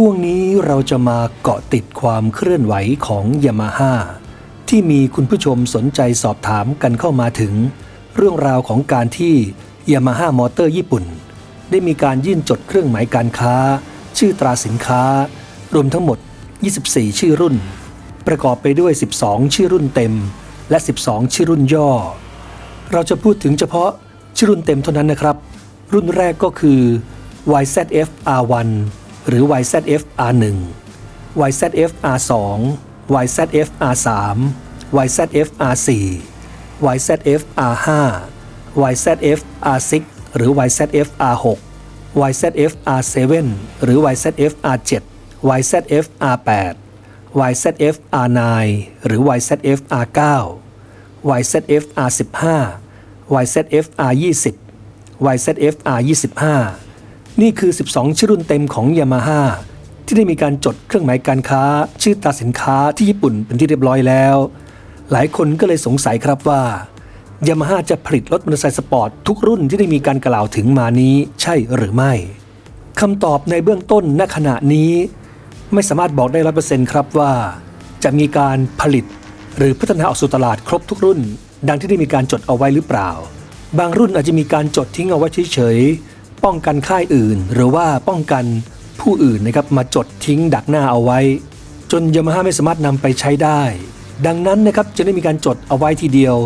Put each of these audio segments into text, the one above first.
ช่วงนี้เราจะมาเกาะติดความเคลื่อนไหวของยามาฮ่าที่มีคุณผู้ชมสนใจสอบถามกันเข้ามาถึง เรื่องราวของการที่ยามาฮ่ามอเตอร์ญี่ปุ่น ได้มีการยื่นจดเครื่องหมายการค้า ชื่อตราสินค้า รวมทั้งหมด 24 ชื่อรุ่น ประกอบไปด้วย 12 ชื่อรุ่นเต็ม และ 12 ชื่อรุ่นย่อ เราจะพูดถึงเฉพาะชื่อรุ่นเต็มเท่านั้นนะครับ รุ่นแรกก็คือ YZF R1 หรือ YZF R1 YZF R2 YZF R3 YZF R4 YZF R5 YZF R6 หรือ YZF R6 YZF R7 หรือ YZF R7 YZF R8 YZF R9 หรือ YZF R9 YZF R15 YZF R20 YZF R25 นี่คือ 12 ชื่อรุ่นเต็มของ Yamaha ที่ได้มีการจดเครื่องหมายการค้า ชื่อตราสินค้าที่ญี่ปุ่นเป็นที่เรียบร้อยแล้ว หลายคนก็เลยสงสัยครับว่า Yamaha จะผลิตรถมอเตอร์ไซค์สปอร์ตทุกรุ่นที่ได้มีการกล่าวถึงมานี้ใช่หรือไม่คำตอบในเบื้องต้นณขณะนี้ ไม่สามารถบอกได้ร้อยเปอร์เซ็นต์ครับว่า จะมีการผลิต หรือพัฒนาออกสู่ตลาดครบทุกรุ่น ดังที่ได้มีการจดเอาไว้หรือเปล่า บางรุ่นอาจจะมีการจดทิ้งเอาไว้เฉยๆ ป้องกันค่ายอื่น หรือว่าป้องกันผู้อื่นนะครับมาจดทิ้งดักหน้าเอาไว้ จนยามาฮ่าไม่สามารถนำไปใช้ได้ ดังนั้นนะครับจะได้มีการจดเอาไว้ทีเดียว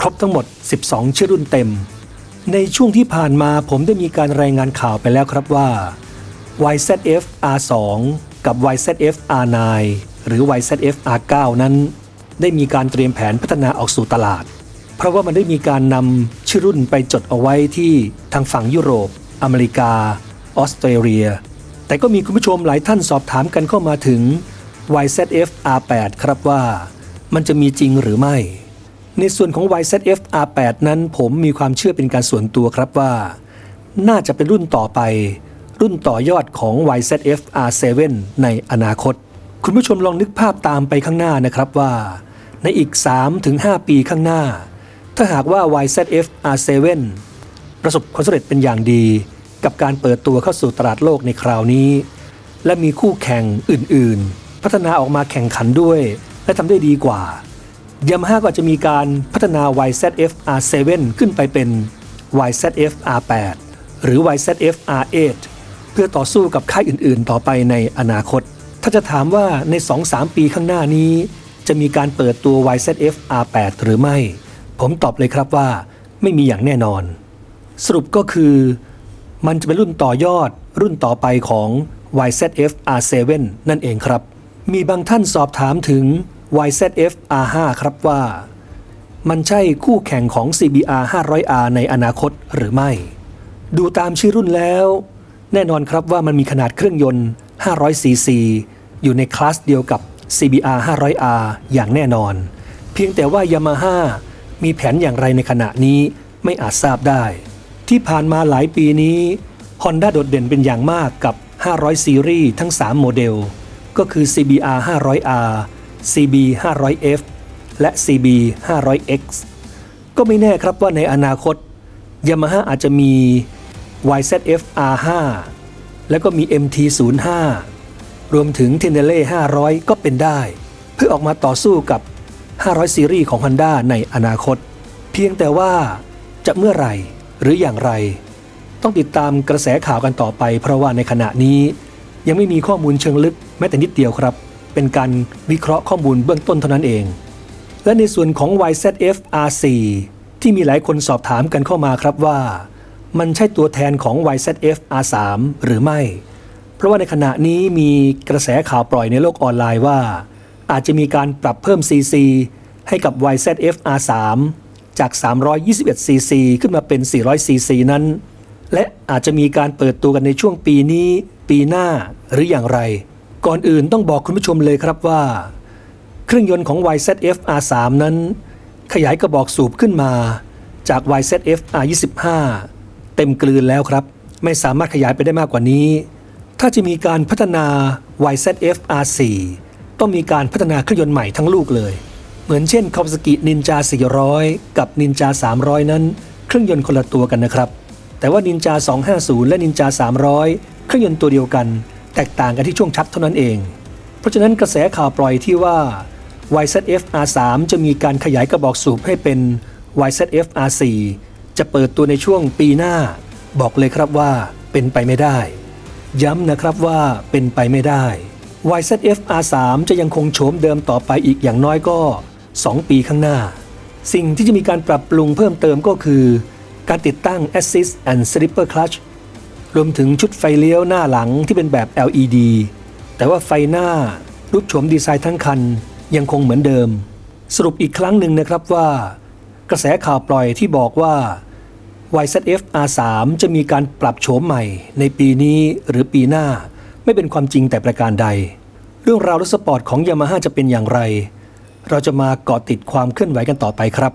ครบทั้งหมด 12 ชื่อรุ่นเต็ม ในช่วงที่ผ่านมาผมได้มีการรายงานข่าวไปแล้วครับว่า YZF R2 กับ YZF R9 หรือ YZF R9 นั้น ได้มีการเตรียมแผนพัฒนาออกสู่ตลาด เพราะว่ามันได้มีการนำชื่อรุ่นไปจดเอาไว้ที่ทางฝั่งยุโรป อเมริกา ออสเตรเลีย แต่ก็มีคุณผู้ชมหลายท่านสอบถามกันเข้ามาถึง YZF R8 ครับว่า มันจะมีจริงหรือไม่ ในส่วนของ YZF R8 นั้นผมมีความเชื่อเป็นการส่วนตัวครับว่า น่าจะเป็นรุ่นต่อไป รุ่นต่อยอดของ YZF R7 ในอนาคต คุณผู้ชมลองนึกภาพตามไปข้างหน้านะครับว่า ในอีก 3-5 ปีข้างหน้า ถ้าหากว่า YZF R7 ประสบความสำเร็จเป็นอย่างดี กับการเปิดตัวเข้าสู่ตลาดโลกในคราวนี้ และมีคู่แข่งอื่น ๆ พัฒนาออกมาแข่งขันด้วย และทำได้ดีกว่ายามาฮ่าก็จะมีการพัฒนา YZF R7 ขึ้นไปเป็น YZF R8 หรือ YZF R8 เพื่อต่อสู้กับค่ายอื่น ๆ ต่อไปในอนาคต ถ้าจะถามว่าใน 2-3 ปีข้างหน้านี้ จะมีการเปิดตัว YZF R8 หรือไม่ ผมตอบเลยครับว่า ไม่มีอย่างแน่นอน สรุปก็คือ มันจะเป็นรุ่นต่อยอด รุ่นต่อไปของ YZF R7 นั่นเองครับ มีบางท่านสอบถามถึง YZF R5 ครับว่า มันใช่คู่แข่งของ CBR 500R ในอนาคตหรือไม่ ดูตามชื่อรุ่นแล้ว แน่นอนครับว่ามันมีขนาดเครื่องยนต์ 500cc อยู่ในคลาสเดียวกับ CBR 500R อย่างแน่นอน เพียงแต่ว่า Yamaha มีแผนอย่างไรในขณะนี้ไม่อาจทราบได้ ที่ผ่านมาหลายปีนี้ Honda โดดเด่นเป็นอย่างมากกับ 500 ซีรีส์ทั้ง 3 โมเดล ก็คือ CBR 500R CB 500F และ CB 500X ก็ไม่แน่ครับว่าในอนาคต Yamaha อาจจะมี YZF R5 แล้วก็มี MT05 รวมถึง t e n e l e 500 ก็เป็นได้ เพื่อออกมาต่อสู้กับ 500 ซีรีส์ของ Honda ในอนาคต เพียงแต่ว่าจะเมื่อไหร่ หรืออย่างไร ต้องติดตามกระแสข่าวกันต่อไป เพราะว่าในขณะนี้ยังไม่มีข้อมูลเชิงลึกแม้แต่นิดเดียวครับ เป็นการวิเคราะห์ข้อมูลเบื้องต้นเท่านั้นเอง และในส่วนของ YZF R4 ที่มีหลายคนสอบถามกันเข้ามาครับว่า มันใช่ตัวแทนของ YZF R3 หรือไม่ เพราะว่าในขณะนี้มีกระแสข่าวปล่อยในโลกออนไลน์ว่า อาจจะมีการปรับเพิ่ม CC ให้กับ YZF R3 จาก 321cc ขึ้นมาเป็น 400cc นั้น และอาจจะมีการเปิดตัวกันในช่วงปีนี้ ปีหน้าหรืออย่างไร ก่อนอื่นต้องบอกคุณผู้ชมเลยครับว่า เครื่องยนต์ของ YZF R3 นั้น ขยายกระบอกสูบขึ้นมาจาก YZF R25 เต็มกลืนแล้วครับ ไม่สามารถขยายไปได้มากกว่านี้ ถ้าจะมีการพัฒนา YZF R4 ต้องมีการพัฒนาเครื่องยนต์ใหม่ทั้งลูกเลย เหมือนเช่น Kawasaki Ninja 400 กับ Ninja 300 นั้น เครื่องยนต์คนละตัวกันนะครับ แต่ว่า Ninja 250 และ Ninja 300 เครื่องยนต์ตัวเดียวกัน แตกต่างกันที่ช่วงชัดเท่านั้นเอง เพราะฉะนั้นกระแสข่าวปล่อยที่ว่า YZF R3 จะมีการขยายกระบอกสูบให้เป็น YZF R4 จะเปิดตัวในช่วงปีหน้า บอกเลยครับว่าเป็นไปไม่ได้ ย้ำนะครับว่าเป็นไปไม่ได้ YZF R3 จะยังคงโฉมเดิมต่อไปอีกอย่างน้อยก็ 2 ปีข้างหน้า สิ่งที่จะมีการปรับปรุงเพิ่มเติมก็คือ การติดตั้ง Assist and Slipper Clutch รวมถึงชุดไฟเลี้ยวหน้าหลังที่เป็นแบบ LED แต่ว่าไฟหน้ารูปโฉมดีไซน์ทั้งคันยังคงเหมือนเดิม สรุปอีกครั้งหนึ่งนะครับว่า กระแสข่าวปล่อยที่บอกว่า YZF R3 จะมีการปรับโฉมใหม่ ในปีนี้หรือปีหน้า ไม่เป็นความจริงแต่ประการใด เรื่องราวรถสปอร์ตของ Yamaha จะเป็นอย่างไร เราจะมาเกาะติดความเคลื่อนไหวกันต่อไปครับ